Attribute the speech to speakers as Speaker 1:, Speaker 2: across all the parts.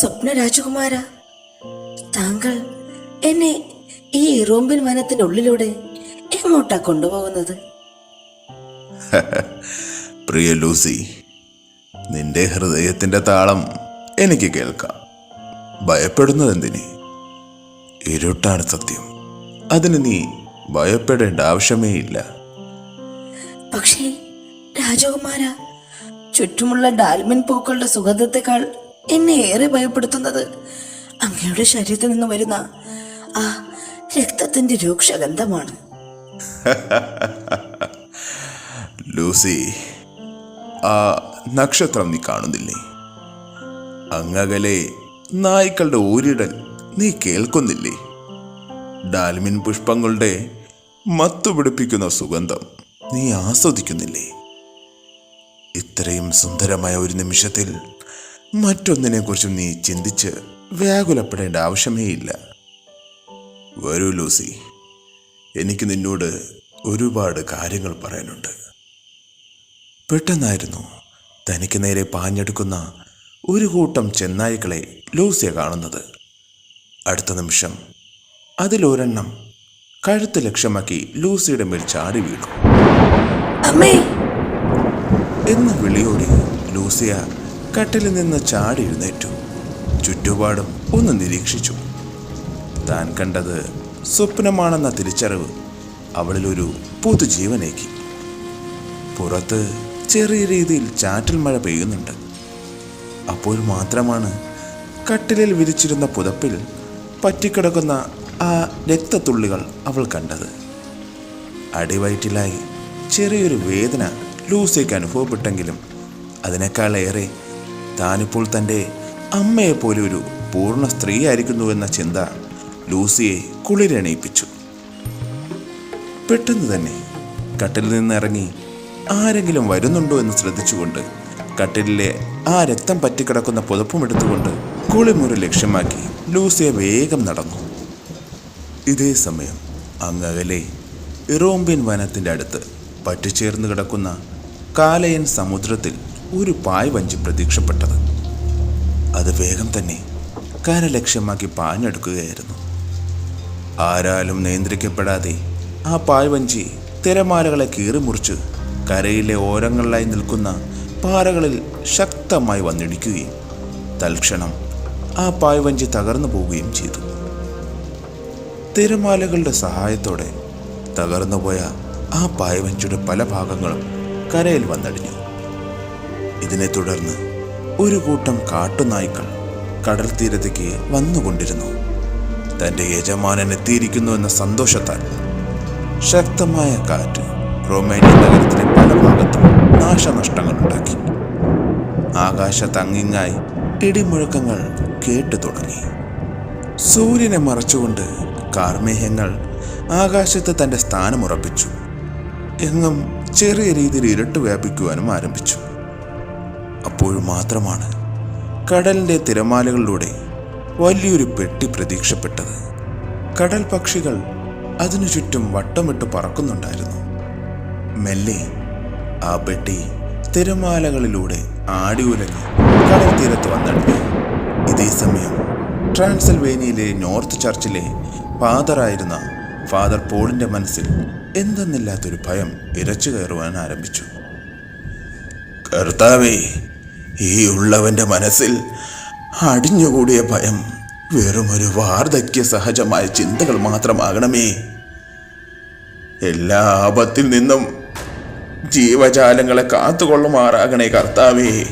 Speaker 1: സ്വപ്ന രാജകുമാര താങ്കൾ എന്നെ ഈ ഇറോമ്പിൻ വനത്തിനുള്ളിലൂടെ എങ്ങോട്ടാ കൊണ്ടുപോകുന്നത്?
Speaker 2: പ്രിയ ലൂസി നിന്റെ ഹൃദയത്തിന്റെ താളം എനിക്ക് കേൾക്കാം. ഭയപ്പെടുന്നതെന്തിന്? ഇരുട്ടാണ് സത്യം. അതിന് നീ ഭയപ്പെടേണ്ട ആവശ്യമേ ഇല്ല
Speaker 1: പക്ഷേ രാജകുമാര ചുറ്റുമുള്ള ഡാൽമിൻ പൂക്കളുടെ സുഗന്ധത്തെക്കാൾ എന്നെ ഏറെ ഭയപ്പെടുത്തുന്നത്. അങ്ങയുടെ ശരീരത്തിൽ നിന്ന് വരുന്ന ആ രക്തത്തിന്റെ രൂക്ഷഗന്ധമാണ്.
Speaker 2: ലൂസി ആ നക്ഷത്രം നീ കാണുന്നില്ലേ? അങ്ങകലെ നായ്ക്കളുടെ ഊരിടൽ നീ കേൾക്കുന്നില്ലേ? ഡാൽമിൻ പുഷ്പങ്ങളുടെ മത്തുപിടിപ്പിക്കുന്ന സുഗന്ധം നീ ആസ്വദിക്കുന്നില്ലേ? ഇത്രയും സുന്ദരമായ ഒരു നിമിഷത്തിൽ മറ്റൊന്നിനെക്കുറിച്ചും നീ ചിന്തിച്ച് വ്യാകുലപ്പെടേണ്ട ആവശ്യമേ ഇല്ല. വരൂ ലൂസി. എനിക്ക് നിന്നോട് ഒരുപാട് കാര്യങ്ങൾ പറയാനുണ്ട്. പെട്ടെന്നായിരുന്നു തനിക്ക് നേരെ പാഞ്ഞെടുക്കുന്ന ഒരു കൂട്ടം ചെന്നായ്ക്കളെ ലൂസിയ കാണുന്നത്. അടുത്ത നിമിഷം അതിലൊരെണ്ണം കഴുത്ത് ലക്ഷ്യമാക്കി ലൂസിയുടെ മേൽ ചാടി വീണു.
Speaker 1: എന്ന്
Speaker 2: എന്ന വിളിയോടെ ലൂസിയ കട്ടിലിൽ നിന്ന് ചാടി എഴുന്നേറ്റു. ചുറ്റുപാടും ഒന്ന് നിരീക്ഷിച്ചു. താൻ കണ്ടത് സ്വപ്നമാണെന്ന തിരിച്ചറിവ് അവളിലൊരു പുതുജീവനേക്കി പുറത്ത് ചെറിയ രീതിയിൽ ചാറ്റൽ മഴ പെയ്യുന്നുണ്ട്. അപ്പോൾ മാത്രമാണ് കട്ടിലിൽ വിരിച്ചിരുന്ന പുതപ്പിൽ പറ്റിക്കിടക്കുന്ന ആ രക്തത്തുള്ളികൾ അവൾ കണ്ടത്. അടിവയറ്റിലായി ചെറിയൊരു വേദന ലൂസേക്ക് അനുഭവപ്പെട്ടെങ്കിലും അതിനേക്കാളേറെ താനിപ്പോൾ തന്റെ അമ്മയെപ്പോലെ ഒരു പൂർണ സ്ത്രീയായിരിക്കുന്നുവെന്ന ചിന്ത ലൂസിയെ കുളിരണയിപ്പിച്ചു. പെട്ടെന്ന് തന്നെ കട്ടിലിൽ നിന്നിറങ്ങി ആരെങ്കിലും വരുന്നുണ്ടോ എന്ന് ശ്രദ്ധിച്ചുകൊണ്ട് കട്ടിലിലെ ആ രക്തം പറ്റിക്കിടക്കുന്ന പുതപ്പും എടുത്തുകൊണ്ട് കുളിമുറി ലക്ഷ്യമാക്കി ലൂസിയ വേഗം നടന്നു. ഇതേ സമയം അങ്ങകലെ ഇറോമ്പിൻ വനത്തിന്റെ അടുത്ത് പറ്റിച്ചേർന്ന് കിടക്കുന്ന കാലയൻ സമുദ്രത്തിൽ ഒരു പായ് വഞ്ചി പ്രത്യക്ഷപ്പെട്ടത് അത് വേഗം തന്നെ കര ലക്ഷ്യമാക്കി പാഞ്ഞെടുക്കുകയായിരുന്നു. ആരാലും നിയന്ത്രിക്കപ്പെടാതെ ആ പായ്വഞ്ചി തിരമാലകളെ കീറിമുറിച്ച് കരയിലെ ഓരങ്ങളിലായി നിൽക്കുന്ന പാറകളിൽ ശക്തമായി വന്നിടിക്കുകയും തൽക്ഷണം ആ പായ്വഞ്ചി തകർന്നു പോവുകയും ചെയ്തു. തിരമാലകളുടെ സഹായത്തോടെ തകർന്നുപോയ ആ പായ്വഞ്ചിയുടെ പല ഭാഗങ്ങളും കരയിൽ വന്നടിഞ്ഞു. ഇതിനെ തുടർന്ന് ഒരു കൂട്ടം കാട്ടുനായ്ക്കൾ കടൽ തീരത്തേക്ക് വന്നുകൊണ്ടിരുന്നു. തന്റെ യജമാനൻ എത്തിയിരിക്കുന്നു എന്ന സന്തോഷത്താൽ ശക്തമായ കാറ്റ് റൊമേനിയൻ നഗരത്തിലെ പല ഭാഗത്തും ഉണ്ടാക്കി ആകാശത്തങ്ങിങ്ങായി ഇടിമുഴക്കങ്ങൾ കേട്ടു തുടങ്ങി. സൂര്യനെ മറച്ചുകൊണ്ട് കാർമേഹ്യങ്ങൾ ആകാശത്ത് തന്റെ സ്ഥാനമുറപ്പിച്ചു. എങ്ങും ചെറിയ രീതിയിൽ ഇരുട്ട് വ്യാപിക്കുവാനും ആരംഭിച്ചു. അപ്പോൾ മാത്രമാണ് കടലിന്റെ തിരമാലകളിലൂടെ വലിയൊരു പെട്ടി പ്രതീക്ഷപ്പെട്ടത്. കടൽ പക്ഷികൾ അതിനു ചുറ്റും വട്ടമിട്ട് പറക്കുന്നുണ്ടായിരുന്നു. മെല്ലെ ആ പെട്ടി തിരമാലകളിലൂടെ ആടി ഉലഞ്ഞ് കടൽ തീരത്ത് വന്നടിഞ്ഞു ഇതേ സമയം ട്രാൻസൽവേനിയയിലെ നോർത്ത് ചർച്ചിലെ ഫാദറായിരുന്ന ഫാദർ പോളിന്റെ മനസ്സിൽ എന്തെന്നില്ലാത്തൊരു ഭയം ഇരച്ചു കയറുവാൻ ആരംഭിച്ചു. കർത്താവേ ഈ ഉള്ളവന്റെ മനസ്സിൽ അടിഞ്ഞുകൂടിയ ഭയം വെറുമൊരു വാർദ്ധക്യ സഹജമായ ചിന്തകൾ മാത്രമാകണമേ. എല്ലാ ആപത്തിൽ നിന്നും ജീവജാലങ്ങളെ കാത്തുകൊള്ളുമാറാകണേ കർത്താവേ.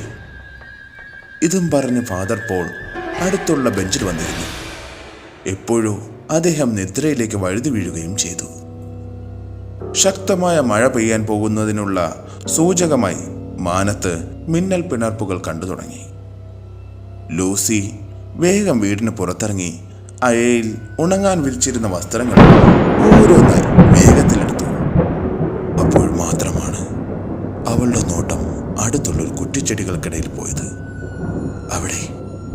Speaker 2: ഇതും പറഞ്ഞ് ഫാദർ പോൾ അടുത്തുള്ള ബെഞ്ചിൽ വന്നിരുന്നു. എപ്പോഴും അദ്ദേഹം നിദ്രയിലേക്ക് വഴുതി വീഴുകയും ചെയ്തു. ശക്തമായ മഴ പെയ്യാൻ പോകുന്നതിനുള്ള സൂചകമായി മാനത്ത് മിന്നൽ പിണർപ്പുകൾ കണ്ടു തുടങ്ങി. ലൂസി വേഗം വീടിന് പുറത്തിറങ്ങി അയയിൽ ഉണങ്ങാൻ വിരിച്ചിരുന്ന വസ്ത്രങ്ങൾ ഓരോന്നായി വേഗത്തിലെടുത്തു. അപ്പോൾ മാത്രമാണ് അവളുടെ നോട്ടം അടുത്തുള്ളൊരു കുറ്റിച്ചെടികൾക്കിടയിൽ പോയത്. അവിടെ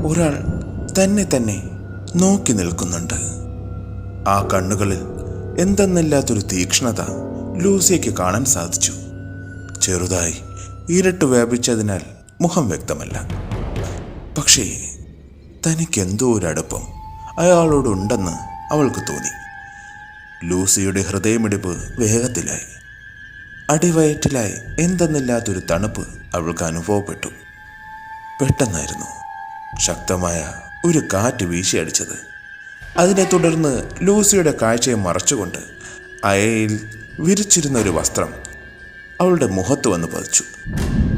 Speaker 2: ഒരാൾ തന്നെ തന്നെ നോക്കി നിൽക്കുന്നുണ്ട്. ആ കണ്ണുകളിൽ എന്തെന്നില്ലാത്തൊരു തീക്ഷ്ണത ലൂസിയയ്ക്ക് കാണാൻ സാധിച്ചു. ചെറുതായി ഇരുട്ട് വ്യാപിച്ചതിനാൽ മുഖം വ്യക്തമല്ല. പക്ഷേ തനിക്കെന്തോ ഒരു അടുപ്പം അയാളോടുണ്ടെന്ന് അവൾക്ക് തോന്നി. ലൂസിയുടെ ഹൃദയമിടിപ്പ് വേഗത്തിലായി. അടിവയറ്റിലായി എന്തെന്നില്ലാത്തൊരു തണുപ്പ് അവൾക്ക് അനുഭവപ്പെട്ടു. പെട്ടെന്നായിരുന്നു ശക്തമായ ഒരു കാറ്റ് വീശിയടിച്ചത്. അതിനെ തുടർന്ന് ലൂസിയുടെ കാഴ്ചയെ മറച്ചുകൊണ്ട് അയയിൽ വിരിച്ചിരുന്ന ഒരു വസ്ത്രം അവളുടെ മുഖത്ത് വന്ന് പതിച്ചു.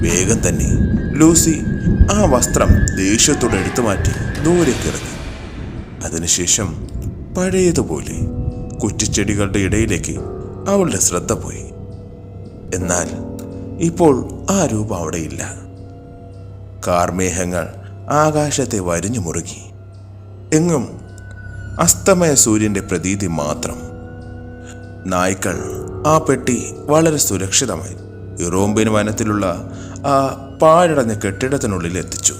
Speaker 2: വേഗം തന്നെ ലൂസി ആ വസ്ത്രം ദേഷ്യത്തോടെ എടുത്തു മാറ്റി ദൂരേക്കിറങ്ങി അതിനുശേഷം പഴയതുപോലെ കുറ്റിച്ചെടികളുടെ ഇടയിലേക്ക് അവളുടെ ശ്രദ്ധ പോയി. എന്നാൽ ഇപ്പോൾ ആ രൂപം അവിടെയില്ല. കാർമേഘങ്ങൾ ആകാശത്തെ വരിഞ്ഞു മുറുകി. എങ്ങും അസ്തമയ സൂര്യന്റെ പ്രതീതി മാത്രം. നായ്ക്കൾ ആ പെട്ടി വളരെ സുരക്ഷിതമായി യൂറോപ്യൻ വനത്തിലുള്ള ആ പാഴടഞ്ഞ കെട്ടിടത്തിനുള്ളിൽ എത്തിച്ചു.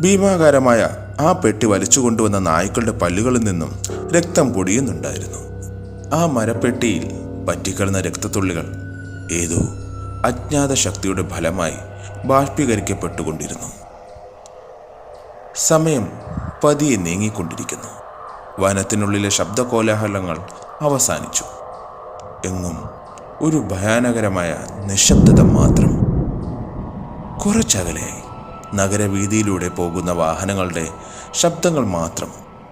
Speaker 2: ഭീമാകാരമായ ആ പെട്ടി വലിച്ചു കൊണ്ടുവന്ന നായ്ക്കളുടെ പല്ലുകളിൽ നിന്നും രക്തം പൊടിയുന്നുണ്ടായിരുന്നു. ആ മരപ്പെട്ടിയിൽ പറ്റിക്കളന്ന രക്തത്തുള്ളികൾ ഏതോ അജ്ഞാത ശക്തിയുടെ ഫലമായി ബാഷ്പീകരിക്കപ്പെട്ടുകൊണ്ടിരുന്നു. സമയം പതിയെ നീങ്ങിക്കൊണ്ടിരിക്കുന്നു. വനത്തിനുള്ളിലെ ശബ്ദകോലാഹലങ്ങൾ അവസാനിച്ചു. എങ്ങും ഒരു ഭയാനകരമായ നിശബ്ദത മാത്രം. കുറച്ചകലെ നഗരവീതിയിലൂടെ പോകുന്ന വാഹനങ്ങളുടെ ശബ്ദങ്ങൾ മാത്രം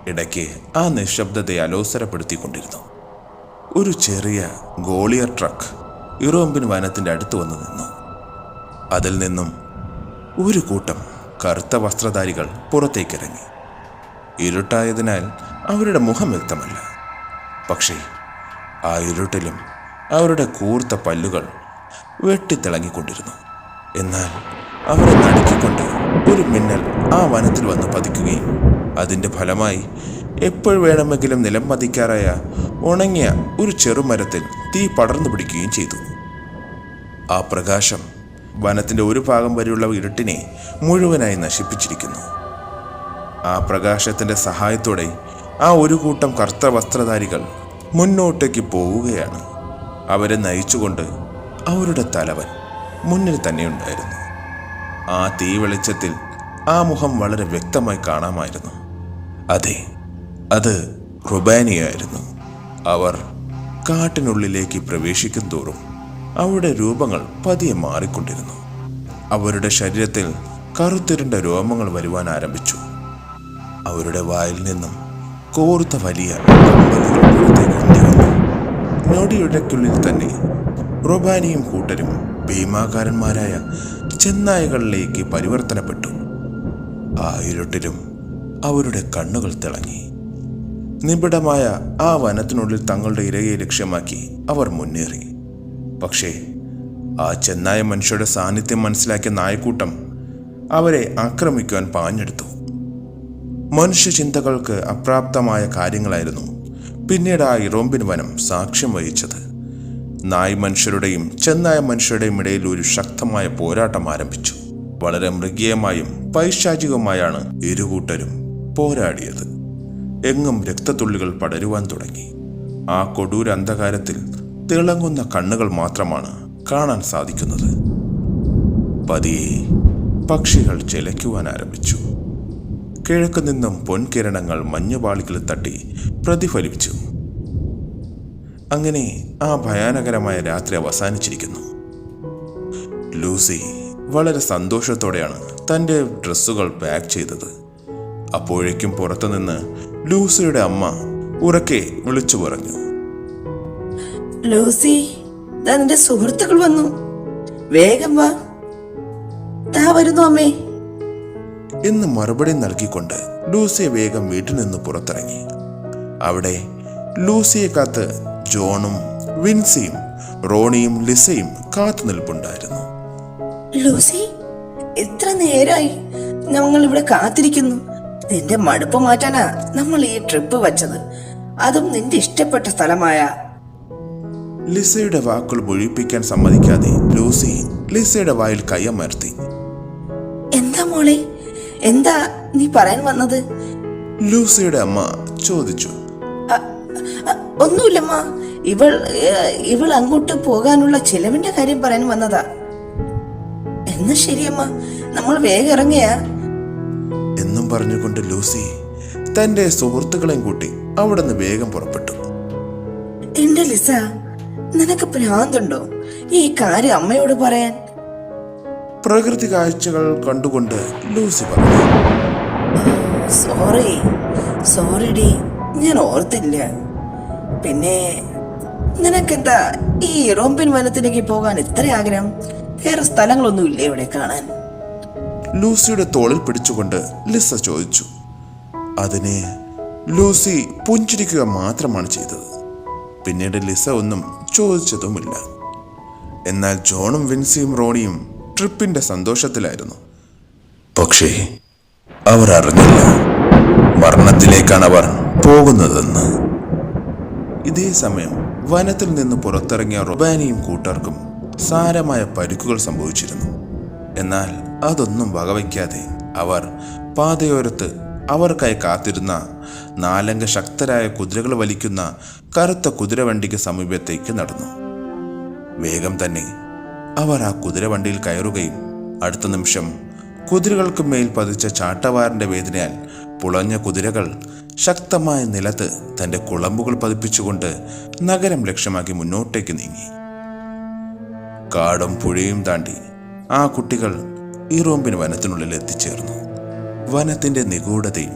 Speaker 2: ഇടയ്ക്ക് ആ നിശബ്ദതയെ അലോസരപ്പെടുത്തിക്കൊണ്ടിരുന്നു. ഒരു ചെറിയ ഗോളിയർ ട്രക്ക് യൂറോമ്പിൻ വനത്തിന്റെ അടുത്ത് വന്നു നിന്നു. അതിൽ നിന്നും ഒരു കൂട്ടം കറുത്ത വസ്ത്രധാരികൾ പുറത്തേക്കിറങ്ങി. ഇരുട്ടായതിനാൽ അവരുടെ മുഖം വ്യക്തമല്ല. പക്ഷേ ആ ഇരുട്ടിലും അവരുടെ കൂർത്ത പല്ലുകൾ വെട്ടിത്തിളങ്ങിക്കൊണ്ടിരുന്നു. എന്നാൽ അവരെ നടുക്കിക്കൊണ്ട് ഒരു മിന്നൽ ആ വനത്തിൽ വന്ന് പതിക്കുകയും അതിന്റെ ഫലമായി എപ്പോൾ വേണമെങ്കിലും നിലം പതിക്കാറായ ഉണങ്ങിയ ഒരു ചെറുമരത്തിൽ തീ പടർന്നു പിടിക്കുകയും ചെയ്തു. ആ പ്രകാശം വനത്തിന്റെ ഒരു ഭാഗം വരെയുള്ള ഇരുട്ടിനെ മുഴുവനായി നശിപ്പിച്ചിരിക്കുന്നു. ആ പ്രകാശത്തിന്റെ സഹായത്തോടെ ആ ഒരു കൂട്ടം കറുത്ത വസ്ത്രധാരികൾ മുന്നോട്ടേക്ക് പോവുകയാണ്. അവരെ നയിച്ചുകൊണ്ട് അവരുടെ തലവൻ മുന്നിൽ തന്നെ ഉണ്ടായിരുന്നു. ആ തീ വെളിച്ചത്തിൽ ആ മുഖം വളരെ വ്യക്തമായി കാണാമായിരുന്നു. അതെ അത് റുബാനിയായിരുന്നു. അവർ കാട്ടിനുള്ളിലേക്ക് പ്രവേശിക്കും തോറും അവരുടെ രൂപങ്ങൾ പതിയെ മാറിക്കൊണ്ടിരുന്നു. അവരുടെ ശരീരത്തിൽ കറുത്തിരുണ്ട രോമങ്ങൾ വരുവാൻ ആരംഭിച്ചു. അവരുടെ വായിൽ നിന്നും കോർത്ത വലിയ ഉന്തി തന്നെ റൊബാനിയും കൂട്ടരും ഭീമാകാരന്മാരായ ചെന്നായകളിലേക്ക് പരിവർത്തനപ്പെട്ടു. ആ ഇരുട്ടിലും അവരുടെ കണ്ണുകൾ തിളങ്ങി. നിബിഡമായ ആ വനത്തിനുള്ളിൽ തങ്ങളുടെ ഇരയെ ലക്ഷ്യമാക്കി അവർ മുന്നേറി. പക്ഷേ ആ ചെന്നായ മനുഷ്യരുടെ സാന്നിധ്യം മനസ്സിലാക്കിയ നായക്കൂട്ടം അവരെ ആക്രമിക്കുവാൻ പാഞ്ഞെടുത്തു. മനുഷ്യചിന്തകൾക്ക് അപ്രാപ്തമായ കാര്യങ്ങളായിരുന്നു പിന്നീട് ആ ഇറോമ്പിൻ വനം സാക്ഷ്യം വഹിച്ചത്. നായ് മനുഷ്യരുടെയും ചെന്നായ മനുഷ്യരുടെയും ഇടയിൽ ഒരു ശക്തമായ പോരാട്ടം ആരംഭിച്ചു. വളരെ മൃഗീയമായും പൈശാചികവുമായാണ് ഇരുകൂട്ടരും പോരാടിയത്. എങ്ങും രക്തത്തുള്ളികൾ പടരുവാൻ തുടങ്ങി. ആ കൊടൂര അന്ധകാരത്തിൽ തിളങ്ങുന്ന കണ്ണുകൾ മാത്രമാണ് കാണാൻ സാധിക്കുന്നത്. പതിയെ പക്ഷികൾ ചിലയ്ക്കുവാൻ ആരംഭിച്ചു. കിഴക്ക് നിന്നും പൊൻകിരണങ്ങൾ മഞ്ഞുപാളികൾ തട്ടി പ്രതിഫലിപ്പിച്ചു. അങ്ങനെ ആ ഭയാനകരമായ രാത്രി അവസാനിച്ചിരിക്കുന്നു. ലൂസി വളരെ സന്തോഷത്തോടെയാണ് തന്റെ ഡ്രസ്സുകൾ പാക്ക് ചെയ്തത്. അപ്പോഴേക്കും പുറത്തുനിന്ന് ലൂസിയുടെ അമ്മ ഉറക്കെ വിളിച്ചു പറഞ്ഞു.
Speaker 1: ലൂസി സുഹൃത്തുക്കൾ വന്നു. വേഗം വാ. വരുന്നു അമ്മേ.
Speaker 2: എന്ന് മറുപടി നൽകിക്കൊണ്ട് ലൂസി വേഗം വീട്ടിൽ നിന്ന് പുറത്തിറങ്ങി. അവിടെ ലൂസിയെ കാത്ത് ജോണും വിൻസിയും റോണിയും ലിസയും കാത്തു നിൽപ്പുണ്ടായിരുന്നു.
Speaker 1: ലൂസി എത്ര നേരായി ഞങ്ങൾ ഇവിടെ കാത്തിരിക്കുന്നു. നിന്റെ മടുപ്പ് മാറ്റാനാ നമ്മൾ ഈ ട്രിപ്പ് വച്ചത്. അതും നിന്റെ ഇഷ്ടപ്പെട്ട സ്ഥലമായ.
Speaker 2: ലിസയുടെ വാക്കുകൾ ഒഴിപ്പിക്കാൻ സമ്മതിക്കാതെ ലൂസി ലിസയുടെ വായിൽ കയ്യമർത്തി
Speaker 1: എന്താ മോളെ? എന്താ നീ പറയാൻ വന്നത്?
Speaker 2: ലൂസിയുടെ അമ്മ ചോദിച്ചു.
Speaker 1: ഒന്നുമില്ലമ്മ. ഇവൾ ഇവൾ അങ്ങോട്ട് പോകാനുള്ള ചിലവിന്റെ കാര്യം പറയാൻ വന്നതാ. എന്നാ ശരിയമ്മ. നമ്മൾ വേഗം ഇറങ്ങിയാ.
Speaker 2: എന്നും പറഞ്ഞുകൊണ്ട് ലൂസി തന്റെ സുഹൃത്തുക്കളെയും കൂട്ടി അവിടെ നിന്ന് വേഗം പുറപ്പെട്ടു.
Speaker 1: എന്റെ ലിസ നിനക്ക് ഭ്രാന്തുണ്ടോ? ഈ കാര്യം അമ്മയോട് പറയാൻ.
Speaker 2: പ്രകൃതി കാഴ്ചകൾ കണ്ടുകൊണ്ട് ലൂസി പറഞ്ഞു.
Speaker 1: സോറി സോറി ഡി ഞാൻ ഓർത്തില്ല. പിന്നെ നിനക്കെന്താ ഈ റോമ്പിൻ വനത്തിലേക്ക് പോകാൻ ഇത്ര ആഗ്രഹം? വേറെ സ്ഥലങ്ങളൊന്നും ഇല്ലേ ഇവിടെ കാണാൻ?
Speaker 2: ലൂസിയുടെ തോളിൽ പിടിച്ചുകൊണ്ട് ലിസ ചോദിച്ചു. അതിനെ ലൂസി പുഞ്ചിരിക്കുക മാത്രമാണ് ചെയ്തത്. പിന്നീട് ലിസ ഒന്നും ചോദിച്ചതുമില്ല. എന്നാൽ ജോണും വിൻസിയും റോണിയും ട്രിപ്പിന്റെ സന്തോഷത്തിലായിരുന്നു. പക്ഷേ അവർ അറിഞ്ഞില്ല. മരണത്തിലേക്കാണ് അവർ പോകുന്നതെന്ന്. ഇതേ സമയം വനത്തിൽ നിന്ന് പുറത്തിറങ്ങിയ റൊബാനിയും കൂട്ടർക്കും സാരമായ പരിക്കുകൾ സംഭവിച്ചിരുന്നു. എന്നാൽ അതൊന്നും വകവയ്ക്കാതെ അവർ പാതയോരത്ത് അവർക്കായി കാത്തിരുന്ന നാലംഗ ശക്തരായ കുതിരകൾ വലിക്കുന്ന കറുത്ത കുതിരവണ്ടിക്ക് സമീപത്തേക്ക് നടന്നു. വേഗം തന്നെ അവർ ആ കുതിരവണ്ടിയിൽ കയറുകയും അടുത്ത നിമിഷം കുതിരകൾക്ക് മേൽ പതിച്ച ചാട്ടവാറിന്റെ വേദനയാൽ പുളഞ്ഞ കുതിരകൾ ശക്തമായ നിലത്ത് തന്റെ കുളമ്പുകൾ പതിപ്പിച്ചുകൊണ്ട് നഗരം ലക്ഷ്യമാക്കി മുന്നോട്ടേക്ക് നീങ്ങി. കാടും പുഴയും താണ്ടി ആ കുട്ടികൾ ഈറോമ്പിന് വനത്തിനുള്ളിൽ എത്തിച്ചേർന്നു. വനത്തിന്റെ നിഗൂഢതയും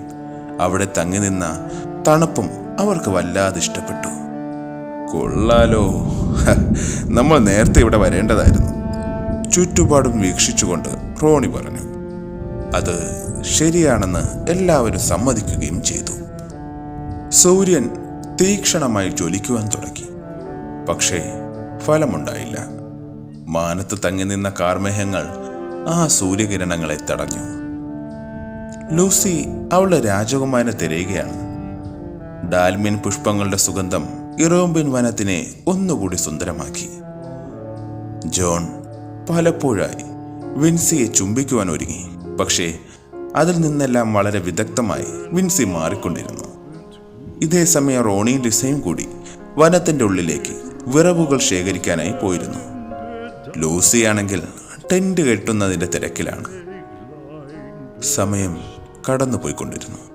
Speaker 2: അവിടെ തങ്ങി നിന്ന തണുപ്പും അവർക്ക് വല്ലാതെ ഇഷ്ടപ്പെട്ടു. കൊള്ളാലോ. നമ്മൾ നേരത്തെ ഇവിടെ വരേണ്ടതായിരുന്നു. ചുറ്റുപാടും വീക്ഷിച്ചുകൊണ്ട് റോണി പറഞ്ഞു. അത് ശരിയാണെന്ന് എല്ലാവരും സമ്മതിക്കുകയും ചെയ്തു. സൂര്യൻ തീക്ഷണമായി ജ്വലിക്കുവാൻ തുടങ്ങി. പക്ഷേ ഫലമുണ്ടായില്ല. മാനത്ത് തങ്ങി നിന്ന കാർമേഹങ്ങൾ ആ സൂര്യകിരണങ്ങളെ തടഞ്ഞു. ലൂസി അവളുടെ രാജകുമാരനെ തിരയുകയാണ്. ഡാൽമിൻ പുഷ്പങ്ങളുടെ സുഗന്ധം ഇറോമ്പിൻ വനത്തിനെ ഒന്നുകൂടി സുന്ദരമാക്കി. ജോൺ പലപ്പോഴായി വിൻസിയെ ചുംബിക്കുവാൻ ഒരുങ്ങി. പക്ഷേ അതിൽ നിന്നെല്ലാം വളരെ വിദഗ്ധമായി വിൻസി മാറിക്കൊണ്ടിരുന്നു. ഇതേ സമയം റോണി ലിസയും കൂടി വനത്തിന്റെ ഉള്ളിലേക്ക് വിറവുകൾ ശേഖരിക്കാനായി പോയിരുന്നു. ലൂസിയാണെങ്കിൽ ടെന്റ് കെട്ടുന്നതിന്റെ തിരക്കിലാണ്. സമയം കടന്നുപോയിക്കൊണ്ടിരുന്നു.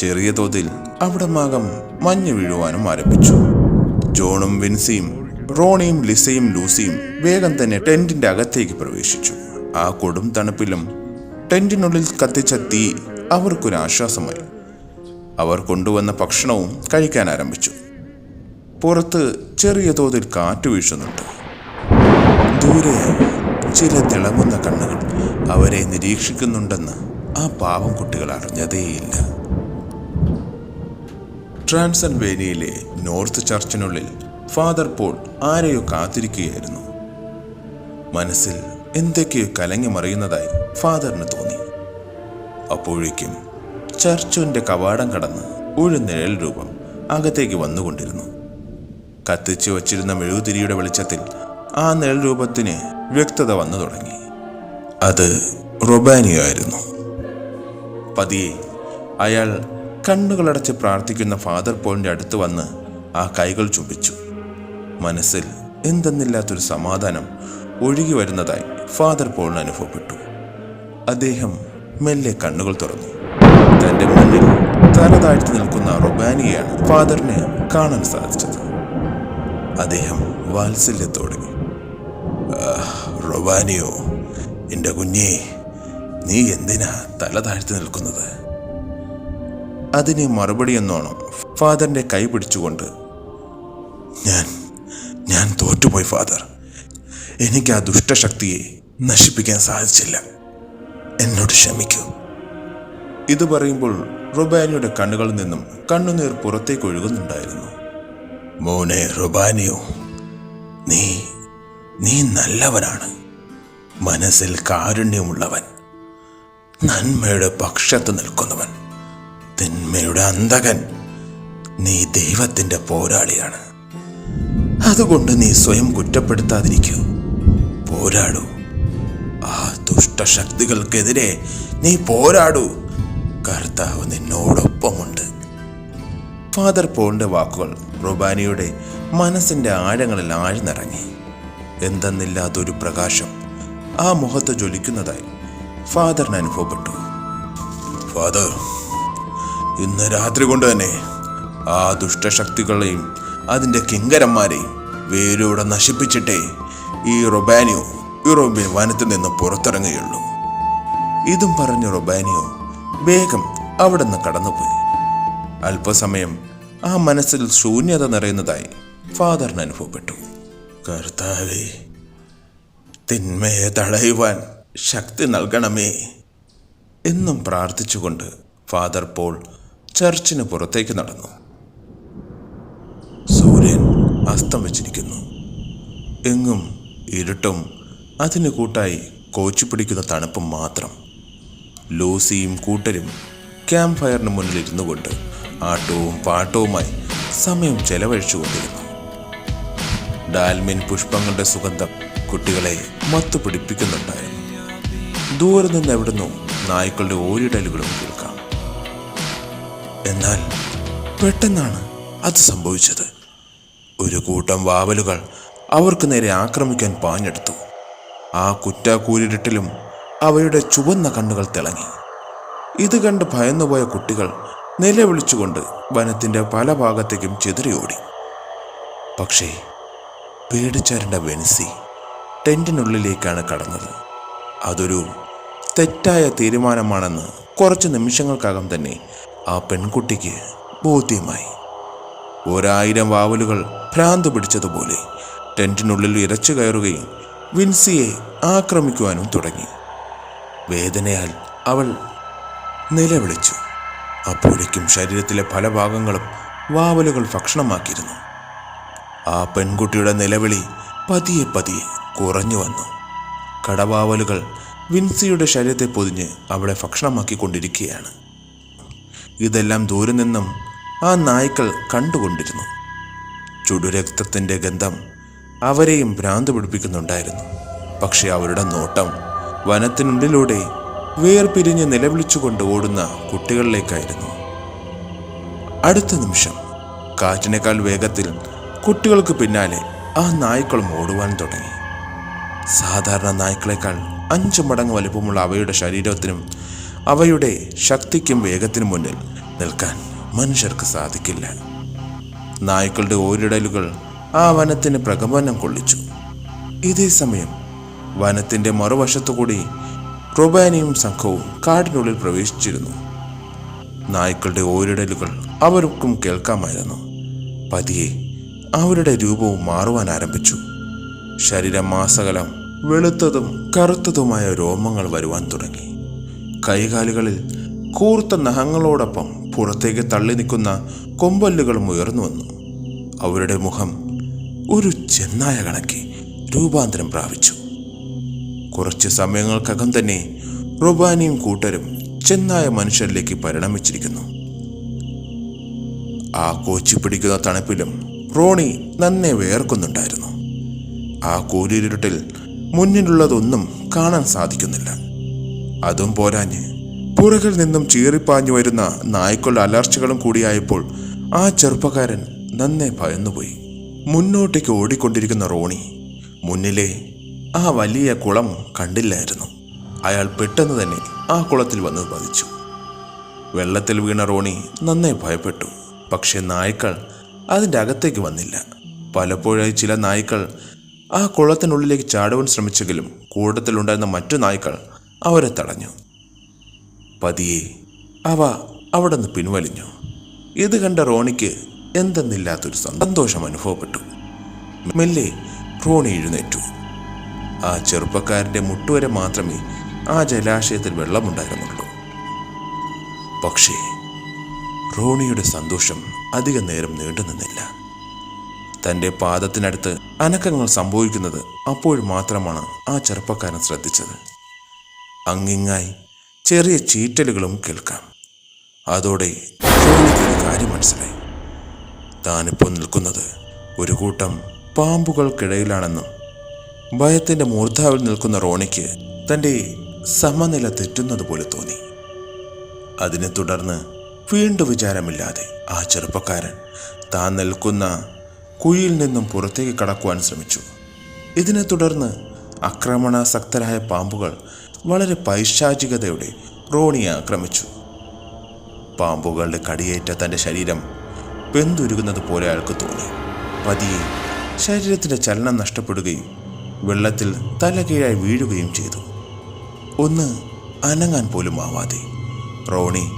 Speaker 2: ചെറിയ തോതിൽ അവിടെ മാകം മഞ്ഞ് വീഴുവാനും ആരംഭിച്ചു. ജോണും വിൻസിയും റോണിയും ലിസയും ലൂസിയും വേഗം തന്നെ ടെന്റിന്റെ അകത്തേക്ക് പ്രവേശിച്ചു. ആ കൊടും തണുപ്പിലും ടെന്റിനുള്ളിൽ കത്തിച്ച തീ അവർക്കൊരു ആശ്വാസമായി. അവർ കൊണ്ടുവന്ന ഭക്ഷണവും കഴിക്കാൻ ആരംഭിച്ചു. പുറത്ത് ചെറിയ തോതിൽ കാറ്റ് വീശുന്നുണ്ട്. ദൂരെ ചില തിളങ്ങുന്ന കണ്ണുകൾ അവരെ നിരീക്ഷിക്കുന്നുണ്ടെന്ന് ആ പാവം കുട്ടികൾ അറിഞ്ഞതേയില്ല. ട്രാൻസൽവേനിയയിലെ നോർത്ത് ചർച്ചിനുള്ളിൽ ഫാദർ പോൾ ആരെയോ കാത്തിരിക്കുകയായിരുന്നു. മനസ്സിൽ എന്തൊക്കെയോ കലങ്ങി മറിയുന്നതായി ഫാദറിന് തോന്നി. അപ്പോഴേക്കും ചർച്ചിന്റെ കവാടം കടന്ന് ഒരു നിഴൽ രൂപം അകത്തേക്ക് വന്നുകൊണ്ടിരുന്നു. കത്തിച്ചു വച്ചിരുന്ന മെഴുകുതിരിയുടെ വെളിച്ചത്തിൽ ആ നിഴൽ രൂപത്തിന് വ്യക്തത വന്നു തുടങ്ങി. അത് റൊബാനിയോ ആയിരുന്നു പതിയെ അയാൾ കണ്ണുകളടച്ച് പ്രാർത്ഥിക്കുന്ന ഫാദർ പോളിന്റെ അടുത്ത് വന്ന് ആ കൈകൾ ചുംബിച്ചു. മനസ്സിൽ എന്തെന്നില്ലാത്തൊരു സമാധാനം ഒഴുകി വരുന്നതായി ഫാദർ പോളിന് അനുഭവപ്പെട്ടു. അദ്ദേഹം മെല്ലെ കണ്ണുകൾ തുറന്നു. തന്റെ മുന്നിൽ തലതാഴ്ത്തി നിൽക്കുന്ന റൊബാനിയെയാണ് ഫാദറിനെ കാണാൻ സാധിച്ചത്. അദ്ദേഹം വാത്സല്യത്തോടെ "ആ, റൊബാനിയോ എന്റെ കുഞ്ഞേ നീ എന്തിനാ തല താഴ്ത്തി നിൽക്കുന്നത്? അതിന് എന്നോണം ഫാദറിന്റെ കൈ പിടിച്ചുകൊണ്ട് ഞാൻ ഞാൻ തോറ്റുപോയി ഫാദർ. എനിക്ക് ആ ദുഷ്ടശക്തിയെ നശിപ്പിക്കാൻ സാധിച്ചില്ല. എന്നോട് ക്ഷമിക്കൂ. ഇത് പറയുമ്പോൾ റുബാനിയുടെ കണ്ണുകളിൽ നിന്നും കണ്ണുനീർ പുറത്തേക്ക് ഒഴുകുന്നുണ്ടായിരുന്നു. മോനെ റുബാനിയോ നീ നീ നല്ലവനാണ്. മനസ്സിൽ കാരുണ്യമുള്ളവൻ. നന്മയുടെ പക്ഷത്ത് നിൽക്കുന്നവൻ. തിന്മയുടെ അന്തകൻ നീ ദൈവത്തിന്റെ പോരാളിയാണ്. അതുകൊണ്ട് നീ സ്വയം കുറ്റപ്പെടുത്താതിരിക്കൂ. പോരാടൂ. ആ ദുഷ്ടശക്തികൾക്കെതിരെ നീ പോരാടൂ. കർത്താവ് നിന്നോടൊപ്പമുണ്ട്. ഫാദർ പോളിന്റെ വാക്കുകൾ റുബാനിയുടെ മനസ്സിന്റെ ആഴങ്ങളിൽ ആഴ്ന്നിറങ്ങി. എന്തെന്നില്ലാത്തൊരു പ്രകാശം. ആ മുഖത്ത് ജ്വലിക്കുന്നതായി ഫാദറിന് അനുഭവപ്പെട്ടു. ഫാദർ ഇന്ന് രാത്രി കൊണ്ട് തന്നെ ആ ദുഷ്ടശക്തികളെയും അതിന്റെ കിങ്കരന്മാരെയും വേരോടെ നശിപ്പിച്ചിട്ടേ ഈ റൊബാനിയോ യൂറോപ്യൻ വനത്തിൽ നിന്ന് പുറത്തിറങ്ങുകയുള്ളൂ. ഇതും പറഞ്ഞ റൊബാനിയോ വേഗം അവിടെ നിന്ന് കടന്നുപോയി. അല്പസമയം ആ മനസ്സിൽ ശൂന്യത നിറയുന്നതായി ഫാദറിന് അനുഭവപ്പെട്ടു. കർത്താവേ തിന്മയെ തടയുവാൻ ശക്തി നൽകണമേ എന്നും പ്രാർത്ഥിച്ചുകൊണ്ട് ഫാദർ പോൾ ചർച്ചിന് പുറത്തേക്ക് നടന്നു. സൂര്യൻ അസ്തമിച്ചിരിക്കുന്നു. എങ്ങും ഇരുട്ടും അതിന് കൂട്ടായി കോച്ചു പിടിക്കുന്ന തണുപ്പും മാത്രം. ലൂസിയും കൂട്ടരും ക്യാമ്പ് ഫയറിന് മുന്നിൽ ഇരുന്നു കൊണ്ട് ആട്ടവും പാട്ടവുമായി സമയം ചെലവഴിച്ചുകൊണ്ടിരുന്നു. ഡാൽമിൻ പുഷ്പങ്ങളുടെ സുഗന്ധം കുട്ടികളെ മത്തുപിടിപ്പിക്കുന്നുണ്ടായിരുന്നു. ദൂരെ നിന്ന് എവിടുന്നോ നായ്ക്കളുടെ ഓരിടലുകളും കേൾക്കാം. എന്നാൽ പെട്ടെന്നാണ് അത് സംഭവിച്ചത്. ഒരു കൂട്ടം വാവലുകൾ അവർക്ക് നേരെ ആക്രമിക്കാൻ പാഞ്ഞെടുത്തു. ആ കുറ്റാക്കൂരിട്ടിലും അവയുടെ ചുവന്ന കണ്ണുകൾ തിളങ്ങി. ഇത് കണ്ട് ഭയന്നുപോയ കുട്ടികൾ നിലവിളിച്ചുകൊണ്ട് വനത്തിന്റെ പല ഭാഗത്തേക്കും ചിതറിയോടി. പക്ഷേ പേടിച്ചരണ്ട വെൻസി ടെന്റിനുള്ളിലേക്കാണ് കടന്നത്. അതൊരു തെറ്റായ തീരുമാനമാണെന്ന് കുറച്ച് നിമിഷങ്ങൾക്കകം തന്നെ ആ പെൺകുട്ടിക്ക് ബോധ്യമായി. ഒരായിരം വാവലുകൾ ഭ്രാന്ത് പിടിച്ചതുപോലെ ടെന്റിനുള്ളിൽ ഇരച്ചു കയറുകയും വിൻസിയെ ആക്രമിക്കുവാനും തുടങ്ങി. വേദനയാൽ അവൾ നിലവിളിച്ചു. അപ്പോഴേക്കും ശരീരത്തിലെ പല ഭാഗങ്ങളും വാവലുകൾ ഭക്ഷണമാക്കിയിരുന്നു. ആ പെൺകുട്ടിയുടെ നിലവിളി പതിയെ പതിയെ കുറഞ്ഞു വന്നു. കടവാവലുകൾ വിൻസിയുടെ ശരീരത്തെ പൊതിഞ്ഞ് അവളെ ഭക്ഷണമാക്കിക്കൊണ്ടിരിക്കുകയാണ്. ഇതെല്ലാം ദൂരെ നിന്നും ആ നായ്ക്കൾ കണ്ടുകൊണ്ടിരുന്നു. ചുടുരക്തത്തിന്റെ ഗന്ധം അവരെയും ഭ്രാന്ത് പിടിപ്പിക്കുന്നുണ്ടായിരുന്നു. പക്ഷെ അവരുടെ നോട്ടം വനത്തിനുള്ളിലൂടെ വേർപിരിഞ്ഞ് നിലവിളിച്ചുകൊണ്ട് ഓടുന്ന കുട്ടികളിലേക്കായിരുന്നു. അടുത്ത നിമിഷം കാറ്റിനേക്കാൾ വേഗത്തിൽ കുട്ടികൾക്ക് പിന്നാലെ ആ നായ്ക്കളും ഓടുവാൻ തുടങ്ങി. സാധാരണ നായ്ക്കളെക്കാൾ അഞ്ചു മടങ്ങ് വലുപ്പമുള്ള അവയുടെ ശരീരത്തിനും അവയുടെ ശക്തിക്കും വേഗത്തിനും മുന്നിൽ നിൽക്കാൻ മനുഷ്യർക്ക് സാധിക്കില്ല. നായ്ക്കളുടെ ഓരിടലുകൾ ആ വനത്തിന് പ്രകമ്പനം കൊള്ളിച്ചു. ഇതേ സമയം വനത്തിന്റെ മറുവശത്തുകൂടി റൊബാനിയും സംഘവും കാടിനുള്ളിൽ പ്രവേശിച്ചിരുന്നു. നായ്ക്കളുടെ ഓരിടലുകൾ അവർക്കും കേൾക്കാമായിരുന്നു. പതിയെ അവരുടെ രൂപവും മാറുവാൻ ആരംഭിച്ചു. ശരീരം ശരീരമാസകലം വെളുത്തതും കറുത്തതുമായ രോമങ്ങൾ വരുവാൻ തുടങ്ങി. കൈകാലുകളിൽ കൂർത്ത നഖങ്ങളോടൊപ്പം പുറത്തേക്ക് തള്ളി നിൽക്കുന്ന കൊമ്പല്ലുകളും ഉയർന്നു വന്നു. അവരുടെ മുഖം ഒരു ചെന്നായ കണക്കി രൂപാന്തരം പ്രാപിച്ചു. കുറച്ച് സമയങ്ങൾക്കകം തന്നെ റുബാനിയും കൂട്ടരും ചെന്നായ മനുഷ്യരിലേക്ക് പരിണമിച്ചിരിക്കുന്നു. ആ കോച്ചി പിടിക്കുന്ന തണുപ്പിലും റോണി നന്നെ വേർക്കുന്നുണ്ടായിരുന്നു. ആ കൂരിരുട്ടിൽ മുന്നിലുള്ളതൊന്നും കാണാൻ സാധിക്കുന്നില്ല. അതും പോരാഞ്ഞ്. പുറകിൽ നിന്നും ചീറിപ്പാഞ്ഞു വരുന്ന നായ്ക്കളുടെ അലർച്ചകളും കൂടിയായപ്പോൾ ആ ചെറുപ്പക്കാരൻ നന്നെ ഭയന്നുപോയി. മുന്നോട്ടേക്ക് ഓടിക്കൊണ്ടിരിക്കുന്ന റോണി മുന്നിലെ ആ വലിയ കുളം കണ്ടില്ലായിരുന്നു. അയാൾ പെട്ടെന്ന് തന്നെ ആ കുളത്തിൽ വന്ന് പതിച്ചു. വെള്ളത്തിൽ വീണ റോണി നന്നായി ഭയപ്പെട്ടു. പക്ഷെ നായ്ക്കൾ അതിന്റെ അകത്തേക്ക് വന്നില്ല. പലപ്പോഴായി ചില നായ്ക്കൾ ആ കുളത്തിനുള്ളിലേക്ക് ചാടുവാൻ ശ്രമിച്ചെങ്കിലും കൂട്ടത്തിലുണ്ടായിരുന്ന മറ്റു നായ്ക്കൾ അവരെ തടഞ്ഞു. പതിയെ അവ അവിടെ നിന്ന് പിൻവലിഞ്ഞു. ഇത് കണ്ട റോണിക്ക് എന്തെന്നില്ലാത്തൊരു സന്തോഷം അനുഭവപ്പെട്ടു. മെല്ലെ റോണി എഴുന്നേറ്റു. ആ ചെറുപ്പക്കാരന്റെ മുട്ടുവരെ മാത്രമേ ആ ജലാശയത്തിൽ വെള്ളമുണ്ടായിരുന്നുള്ളൂ. പക്ഷേ റോണിയുടെ സന്തോഷം അധിക നേരം നീണ്ടു നിന്നില്ല. തന്റെ പാദത്തിനടുത്ത് അനക്കങ്ങൾ സംഭവിക്കുന്നത് അപ്പോഴും മാത്രമാണ് ആ ചെറുപ്പക്കാരൻ ശ്രദ്ധിച്ചത്. അങ്ങിങ്ങായി ചെറിയ ചീറ്റലുകളും കേൾക്കാം. അതോടെ ജോലിക്കൊരു കാര്യം മനസ്സിലായി. താനിപ്പോൾ നിൽക്കുന്നത് ഒരു കൂട്ടം പാമ്പുകൾക്കിടയിലാണെന്നും ഭയത്തിന്റെ മൂർധാവിൽ നിൽക്കുന്ന റോണിക്ക് തന്റെ സമനില തെറ്റുന്നത് പോലെ തോന്നി. അതിനെ തുടർന്ന് വീണ്ടും വിചാരമില്ലാതെ ആ ചെറുപ്പക്കാരൻ താൻ നിൽക്കുന്ന കുഴിയിൽ നിന്നും പുറത്തേക്ക് കടക്കുവാൻ ശ്രമിച്ചു. ഇതിനെ തുടർന്ന് ആക്രമണാസക്തരായ പാമ്പുകൾ വളരെ പൈശാചികതയോടെ റോണിയെ ആക്രമിച്ചു. പാമ്പുകളുടെ കടിയേറ്റ തന്റെ ശരീരം പെന്തുരുകുന്നത് പോലെ അയാൾക്ക് തോന്നി. പതിയെ ശരീരത്തിന്റെ ചലനം നഷ്ടപ്പെടുകയും വെള്ളത്തിൽ തലകീഴായി വീഴുകയും ചെയ്തു. ഒന്ന് അനങ്ങാൻ പോലും ആവാതെ. റോണി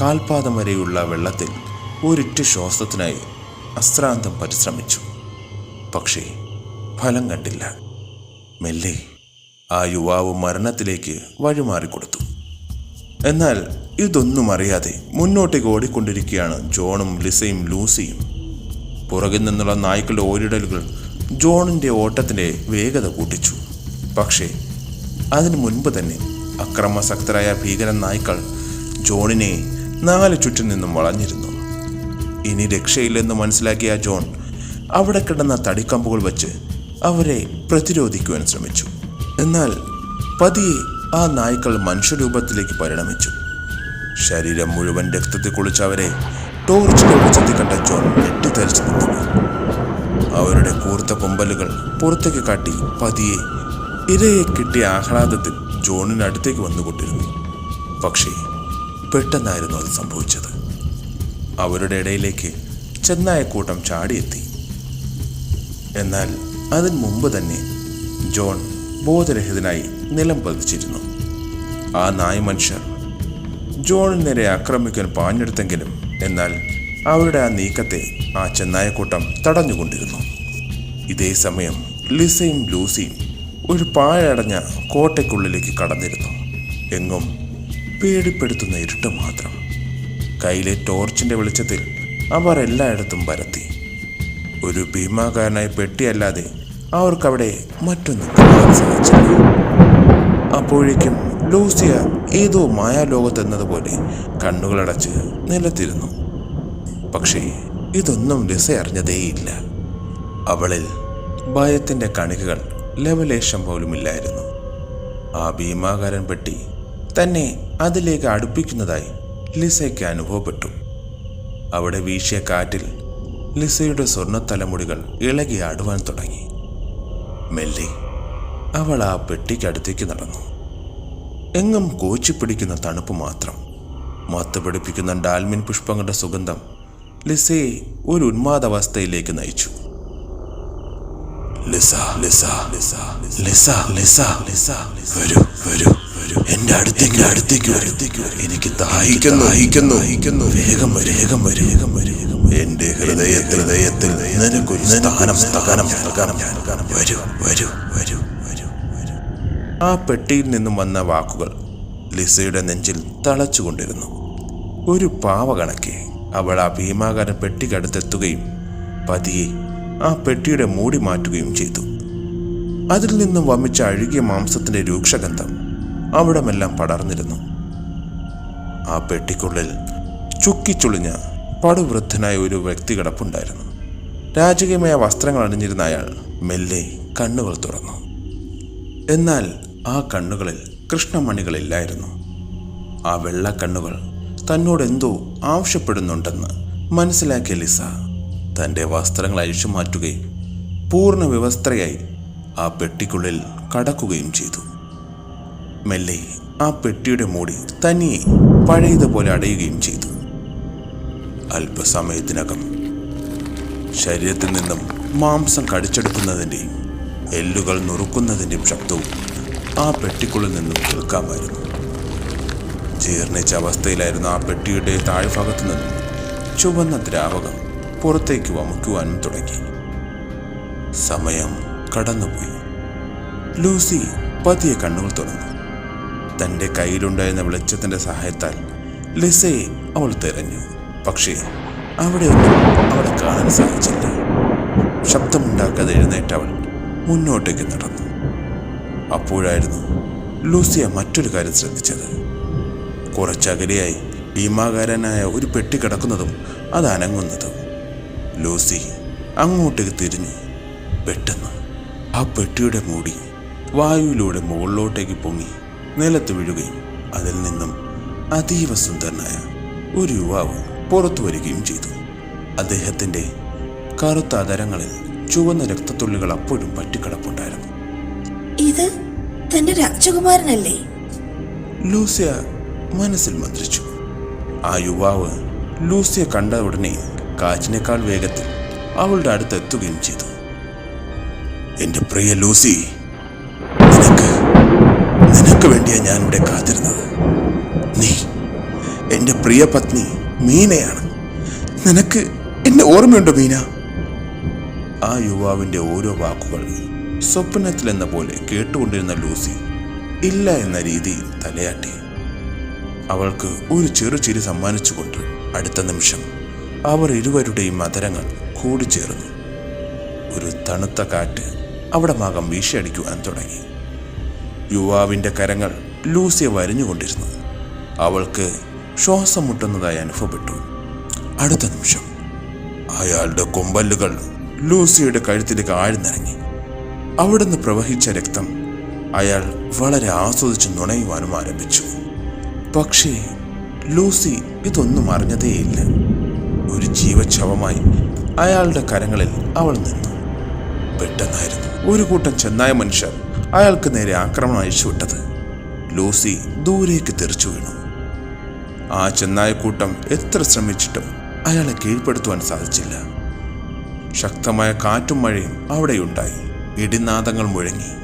Speaker 2: കാൽപാദം വരെയുള്ള വെള്ളത്തിൽ ഒരിറ്റ ശ്വാസത്തിനായി അശ്രാന്തം പരിശ്രമിച്ചു. പക്ഷേ ഫലം കണ്ടില്ല. മെല്ലെ ആ യുവാവ് മരണത്തിലേക്ക് വഴിമാറിക്കൊടുത്തു. എന്നാൽ ഇതൊന്നും അറിയാതെ മുന്നോട്ടേക്ക് ഓടിക്കൊണ്ടിരിക്കുകയാണ് ജോണും ലിസയും ലൂസിയും. പുറകിൽ നിന്നുള്ള നായ്ക്കളുടെ ഓരിടലുകൾ ജോണിന്റെ ഓട്ടത്തിന്റെ വേഗത കൂട്ടിച്ചു. പക്ഷേ അതിനു മുൻപ് തന്നെ അക്രമാസക്തരായ ഭീകരൻ നായ്ക്കൾ ജോണിനെ നാല് ചുറ്റും നിന്നും വളഞ്ഞിരുന്നു. ഇനി രക്ഷയില്ലെന്ന് മനസ്സിലാക്കിയ ജോൺ അവിടെ കിടന്ന തടിക്കമ്പുകൾ വച്ച് അവരെ പ്രതിരോധിക്കുവാൻ ശ്രമിച്ചു. എന്നാൽ പതിയെ ആ നായ്ക്കൾ മനുഷ്യരൂപത്തിലേക്ക് പരിണമിച്ചു. ശരീരം മുഴുവൻ രക്തത്തിൽ കുളിച്ചവരെ ടോർച്ച് വെളിച്ചത്തിൽ കണ്ട ജോൺ ഞെട്ടിത്തരിച്ചു നിന്നു അവരുടെ കൂർത്ത കൊമ്പലുകൾ പുറത്തേക്ക് കാട്ടി പതിയെ ഇരയെ കിട്ടിയ ആഹ്ലാദത്തിൽ ജോണിനടുത്തേക്ക് വന്നുകൊണ്ടിരുന്നു. പക്ഷേ പെട്ടെന്നായിരുന്നു അത് സംഭവിച്ചത്. അവരുടെ ഇടയിലേക്ക് ചെന്നായക്കൂട്ടം ചാടിയെത്തി. എന്നാൽ അതിന് മുമ്പ് തന്നെ ജോൺ ബോധരഹിതനായി നിലം പതിച്ചിരുന്നു. ആ നായ മനുഷ്യർ നേരെ ആക്രമിക്കാൻ പാഞ്ഞെടുത്തെങ്കിലും എന്നാൽ അവരുടെ ആ നീക്കത്തെ ആ ചെന്നായക്കൂട്ടം തടഞ്ഞുകൊണ്ടിരുന്നു. ഇതേ സമയം ലിസയും ലൂസിയും ഒരു പാഴടഞ്ഞ കോട്ടയ്ക്കുള്ളിലേക്ക് കടന്നിരുന്നു. എങ്ങും പേടിപ്പെടുത്തുന്ന ഇരുട്ട് മാത്രം. കയ്യിലെ ടോർച്ചിന്റെ വെളിച്ചത്തിൽ അവർ എല്ലായിടത്തും പരത്തി. ഒരു ഭീമാകാരനായ പെട്ടിയല്ലാതെ അവർക്കവിടെ മറ്റൊന്നും കാണാൻ സാധിച്ചില്ല. അപ്പോഴേക്കും ലൂസിയ ഏതോ മായാലോകത്തെന്നതുപോലെ കണ്ണുകളടച്ച് നിലത്തിരുന്നു. പക്ഷേ ഇതൊന്നും ലിസ അറിഞ്ഞതേയില്ല. അവളിൽ ഭയത്തിന്റെ കണികകൾ ലവലേശം പോലുമില്ലായിരുന്നു. ആ ഭീമാകാരൻ പെട്ടി തന്നെ അതിലേക്ക് അടുപ്പിക്കുന്നതായി ലിസയ്ക്ക് അനുഭവപ്പെട്ടു. അവിടെ വീശിയ കാറ്റിൽ ലിസയുടെ സ്വർണത്തലമുടികൾ ഇളകി ആടുവാൻ തുടങ്ങി. മെല്ലെ. അവൾ ആ പെട്ടിക്കടുത്തേക്ക് നടന്നു. എങ്ങും കോച്ചി പിടിക്കുന്ന തണുപ്പ് മാത്രം. മത്ത് പിടിപ്പിക്കുന്ന ഡാൽമിൻ പുഷ്പങ്ങളുടെ സുഗന്ധം ലിസയെ ഒരു ഉന്മാദാവസ്ഥയിലേക്ക് നയിച്ചു. Lisa Lisa Lisa Lisa Lisa Lisa വരൂ വരൂ വരൂ. എന്റെ അടുത്തേക്ക് അടുത്തേക്ക് അടുത്തേക്ക് എനിക്ക് ദാഹിക്കുന്നു. ദാഹിക്കുന്നു. വേഗം വരേഗം വരേഗം വരേഗം എന്റെ ഹൃദയത്തിൽ ഹൃദയത്തിൽ നിനക്കൊരു സ്ഥാനം സ്ഥാനം നൽകണം വരൂ വരൂ വരൂ വരൂ വരൂ. ആ പെട്ടിയിൽ നിന്നും വന്ന വാക്കുകൾ ലിസയുടെ നെഞ്ചിൽ തളച്ചുകൊണ്ടിരുന്നു. ഒരു പാവ കണക്കെ അവൾ ആ ഭീമാകാരൻ പെട്ടിക്കടുത്തെത്തുകയും പതിയെ ആ പെട്ടിയുടെ മൂടി മാറ്റുകയും ചെയ്തു. അതിൽ നിന്നും വമിച്ച അഴുകിയ മാംസത്തിന്റെ രൂക്ഷഗന്ധം അവിടമെല്ലാം പടർന്നിരുന്നു. ആ പെട്ടിക്കുള്ളിൽ ചുക്കിച്ചുളിഞ്ഞ പടുവൃദ്ധനായ ഒരു വ്യക്തി കിടപ്പുണ്ടായിരുന്നു. രാജകീയമായ വസ്ത്രങ്ങൾ അണിഞ്ഞിരുന്ന അയാൾ മെല്ലെ കണ്ണുകൾ തുറന്നു. എന്നാൽ ആ കണ്ണുകളിൽ കൃഷ്ണമണികളില്ലായിരുന്നു. ആ വെള്ളക്കണ്ണുകൾ തന്നോട് എന്തോ ആവശ്യപ്പെടുന്നുണ്ടെന്ന് മനസ്സിലാക്കിയ ലിസ തന്റെ വസ്ത്രങ്ങൾ അഴിച്ചു മാറ്റുകയും പൂർണ വ്യവസ്ഥയായി ആ പെട്ടിക്കുള്ളിൽ കടക്കുകയും ചെയ്തു. മെല്ലെ ആ പെട്ടിയുടെ മൂടി തനിയെ പഴയതുപോലെ അടയുകയും ചെയ്തു. അല്പസമയത്തിനകം ശരീരത്തിൽ നിന്നും മാംസം കടിച്ചെടുക്കുന്നതിന്റെയും എല്ലുകൾ നുറുക്കുന്നതിന്റെയും ശബ്ദവും ആ പെട്ടിക്കുള്ളിൽ നിന്നും കേൾക്കാമായിരുന്നു. ജീർണിച്ച അവസ്ഥയിലായിരുന്ന ആ പെട്ടിയുടെ താഴ്ഭാഗത്തു നിന്നും ചുവന്ന ദ്രാവകം പുറത്തേക്ക് വമുക്കുവാനും തുടങ്ങി. സമയം കടന്നുപോയി. ലൂസി പതിയെ കണ്ണുകൾ തുറന്നു. തന്റെ കയ്യിലുണ്ടായിരുന്ന വെളിച്ചത്തിന്റെ സഹായത്താൽ ലിസയെ അവൾ തിരഞ്ഞു. പക്ഷേ അവിടെ ഒന്നും അവളെ കാണാൻ സാധിച്ചില്ല. ശബ്ദമുണ്ടാക്കാതെ എഴുന്നേറ്റ് അവൾ മുന്നോട്ടേക്ക് നടന്നു. അപ്പോഴായിരുന്നു ലൂസിയ മറ്റൊരു കാര്യം ശ്രദ്ധിച്ചത്. കുറച്ചകലെയായി ഭീമാകാരനായ ഒരു പെട്ടി കിടക്കുന്നതും അത് അനങ്ങുന്നതും ലൂസി അങ്ങോട്ടേക്ക് തിരിഞ്ഞു. പെട്ടെന്ന് ആ പെട്ടിയുടെ മൂടി വായുവിലൂടെ മുകളിലോട്ടേക്ക് പൊങ്ങി നിലത്ത് വീഴുകയും അതിൽ നിന്നും അതീവ സുന്ദരനായ ഒരു യുവാവ് പുറത്തു വരികയും ചെയ്തു. അദ്ദേഹത്തിന്റെ കറുത്ത അതരങ്ങളിൽ ചുവന്ന രക്തത്തുള്ളികൾ അപ്പോഴും പറ്റിക്കിടപ്പുണ്ടായിരുന്നു
Speaker 1: ഇത് തന്റെ രാജകുമാരനല്ലേ?
Speaker 2: ലൂസിയ മനസ്സിൽ മന്ത്രിച്ചു. ആ യുവാവ് ലൂസിയ കണ്ട ഉടനെ കാറ്റിനേക്കാൾ വേഗത്തിൽ അവളുടെ അടുത്ത് എത്തുകയും ചെയ്തു. എന്റെ പ്രിയ ലൂസി നിനക്ക് നിനക്ക് വേണ്ടിയാ ഞാൻ ഇവിടെ കാത്തിരുന്നത്. നീ എന്റെ പ്രിയ പത്നി മീനയാണ്. നിനക്ക് എന്നെ ഓർമ്മയുണ്ടോ മീന? ആ യുവാവിന്റെ ഓരോ വാക്കുകൾ സ്വപ്നത്തിൽ എന്ന പോലെ കേട്ടുകൊണ്ടിരുന്ന ലൂസി ഇല്ല എന്ന രീതിയിൽ തലയാട്ടി. അവൾക്ക് ഒരു ചെറു ചിരി സമ്മാനിച്ചുകൊണ്ട് അടുത്ത നിമിഷം അവർ ഇരുവരുടെയും മധുരങ്ങൾ കൂടിച്ചേർന്നു. ഒരു തണുത്ത കാറ്റ് അവിടെ മകം വീശിയടിക്കുവാൻ തുടങ്ങി. യുവാവിന്റെ കരങ്ങൾ ലൂസിയെ വരിഞ്ഞുകൊണ്ടിരുന്നു. അവൾക്ക് ശ്വാസം മുട്ടുന്നതായി അനുഭവപ്പെട്ടു. അടുത്ത നിമിഷം അയാളുടെ കൊമ്പല്ലുകൾ ലൂസിയുടെ കഴുത്തിലേക്ക് ആഴ്ന്നിറങ്ങി. അവിടുന്ന് പ്രവഹിച്ച രക്തം അയാൾ വളരെ ആസ്വദിച്ച് നുണയുവാനും ആരംഭിച്ചു. പക്ഷേ ലൂസി ഇതൊന്നും അറിഞ്ഞതേയില്ല. ഒരു ജീവച്ഛവമായി അയാളുടെ കരങ്ങളിൽ അവൾ നിന്നു. പെട്ടെന്നായിരുന്നു ഒരു കൂട്ടം ചെന്നായ മനുഷ്യർ അയാൾക്ക് നേരെ ആക്രമണം അയച്ചുവിട്ടത്. ലൂസി ദൂരേക്ക് തെറിച്ചു വീണു. ആ ചെന്നായക്കൂട്ടം എത്ര ശ്രമിച്ചിട്ടും അയാളെ കീഴ്പ്പെടുത്തുവാൻ സാധിച്ചില്ല. ശക്തമായ കാറ്റും മഴയും അവിടെയുണ്ടായി. ഇടിനാദങ്ങൾ മുഴങ്ങി.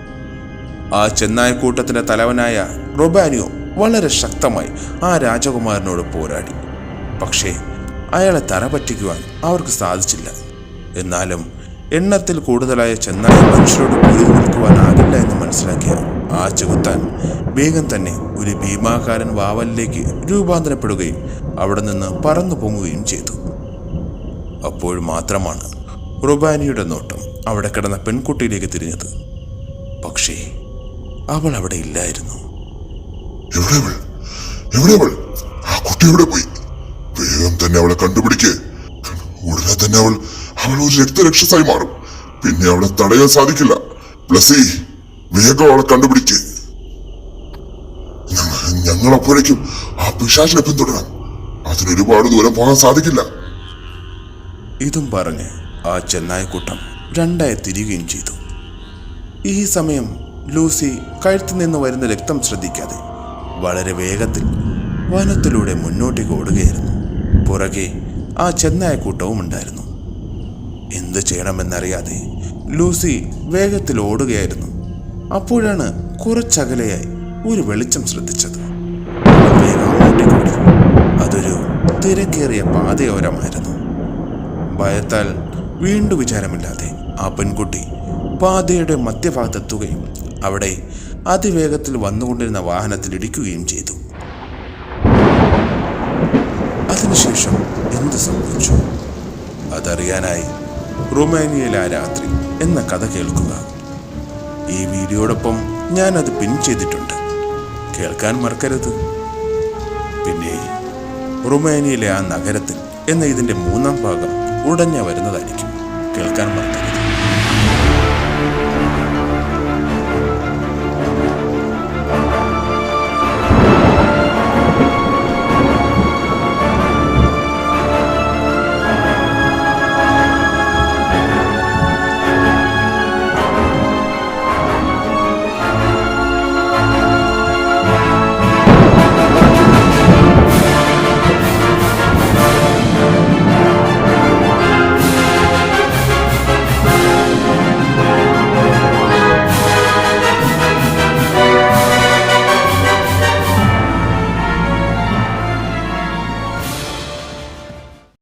Speaker 2: ആ ചെന്നായക്കൂട്ടത്തിന്റെ തലവനായ റൊബാനിയോ വളരെ ശക്തമായി ആ രാജകുമാരനോട് പോരാടി. പക്ഷേ അയാളെ തറ പറ്റിക്കുവാൻ അവർക്ക് സാധിച്ചില്ല. എന്നാലും എണ്ണത്തിൽ കൂടുതലായ ചെന്നായ മനുഷ്യരോട് പൊരുതി നിൽക്കുവാനാകില്ല എന്ന് മനസ്സിലാക്കിയ ആ ചെകുത്താൻ വേഗം തന്നെ ഒരു ഭീമാകാരൻ വാവലിലേക്ക് രൂപാന്തരപ്പെടുകയും അവിടെ നിന്ന് പറന്നു പൊങ്ങുകയും ചെയ്തു. അപ്പോൾ മാത്രമാണ് റുബാനിയുടെ നോട്ടം അവിടെ കിടന്ന പെൺകുട്ടിയിലേക്ക് തിരിഞ്ഞത്. പക്ഷേ അവൾ അവിടെ ഇല്ലായിരുന്നു.
Speaker 3: കുട്ടി എവിടെ പോയി? വേഗം തന്നെ അവളെ കണ്ടുപിടിക്കേ. ഉടനെ തന്നെ അവൾ ഒരു രക്തരക്ഷസായി മാറും. പിന്നെ അവളെ തടയാൻ സാധിക്കില്ല. പ്ലസി വേഗം അവളെ കണ്ടുപിടിക്ക്. ഞങ്ങ- ഞങ്ങൾ അപ്പോഴേക്കും ആ പിശാചിനെ പിന്തുടരാം. അതിനൊരുപാട് ദൂരം പോകാൻ സാധിക്കില്ല.
Speaker 2: ഇതും പറഞ്ഞ് ആ ചെന്നായക്കൂട്ടം രണ്ടായി തിരിയുകയും ചെയ്തു. ഈ സമയം ലൂസി കഴുത്തു നിന്ന് വരുന്ന രക്തം ശ്രദ്ധിക്കാതെ വളരെ വേഗത്തിൽ വനത്തിലൂടെ മുന്നോട്ടേക്ക് ഓടുകയായിരുന്നു. പുറകെ ആ ചെന്നായക്കൂട്ടവും ഉണ്ടായിരുന്നു. എന്ത് ചെയ്യണമെന്നറിയാതെ ലൂസി വേഗത്തിൽ ഓടുകയായിരുന്നു. അപ്പോഴാണ് കുറച്ചകലെയായി ഒരു വെളിച്ചം ശ്രദ്ധിച്ചത്. അതൊരു തിരക്കേറിയ പാതയോരമായിരുന്നു. ഭയത്താൽ വീണ്ടും വിചാരമില്ലാതെ ആ പെൺകുട്ടി പാതയുടെ മധ്യഭാഗത്തെത്തുകയും അവിടെ അതിവേഗത്തിൽ വന്നുകൊണ്ടിരുന്ന വാഹനത്തിൽ ഇടിക്കുകയും ചെയ്തു. അതിനുശേഷം എന്ത് സംഭവിച്ചു? അതറിയാനായി റൊമാനിയയിലെ രാത്രി എന്ന കഥ കേൾക്കുക. ഈ വീഡിയോടൊപ്പം അത് പിൻ ചെയ്തിട്ടുണ്ട്. കേൾക്കാൻ മറക്കരുത്. പിന്നെ റൊമാനിയയിലെ ആ നഗരത്തിൽ എന്ന ഇതിന്റെ മൂന്നാം ഭാഗം ഉടഞ്ഞ വരുന്നതായിരിക്കും. കേൾക്കാൻ മറക്കരുത്.